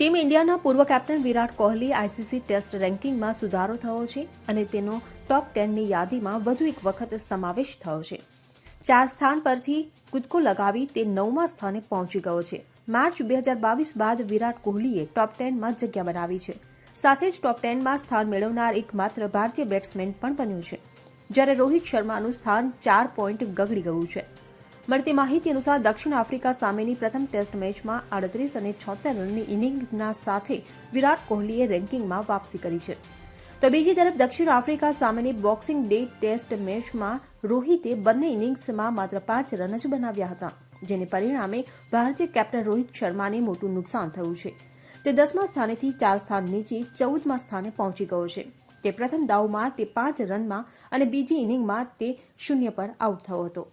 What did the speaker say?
Team ઇન્ડિયાના પૂર્વ captain Virat Kohli ICC test રેન્કિંગમાં સુધારો થયો છે અને તેનો ટોપ ટેનની યાદીમાં વધુ એક વખત સમાવેશ થયો છે. ચાર સ્થાન પરથી કૂદકો લગાવી તે નવમા સ્થાને પહોંચી ગયો છે. માર્ચ બે હજાર બાવીસ બાદ વિરાટ કોહલીએ ટોપ ટેનમાં જગ્યા બનાવી છે. સાથે જ ટોપ ટેનમાં સ્થાન મેળવનાર એકમાત્ર ભારતીય બેટ્સમેન પણ બન્યું છે. જ્યારે રોહિત શર્માનું સ્થાન ચાર પોઈન્ટ ગગડી ગયું છે. મળતી માહિતી અનુસાર દક્ષિણ આફ્રિકા સામેની પ્રથમ ટેસ્ટ મેચમાં આડત્રીસ અને છોતેર રનની ઇનિંગના સાથે વિરાટ કોહલીએ રેન્કિંગમાં વાપસી કરી છે. તો બીજી તરફ દક્ષિણ આફ્રિકા સામેની બોક્સિંગ ડે ટેસ્ટ મેચમાં રોહિતે બંને ઇનિંગ્સમાં માત્ર પાંચ રન જ બનાવ્યા હતા, જેને પરિણામે ભારતીય કેપ્ટન રોહિત શર્માને મોટું નુકસાન થયું છે. તે દસમા સ્થાનેથી ચાર સ્થાન નીચે ચૌદમા સ્થાને પહોંચી ગયો છે. તે પ્રથમ દાવમાં તે પાંચ રનમાં અને બીજી ઇનિંગમાં તે શૂન્ય પર આઉટ થયો હતો.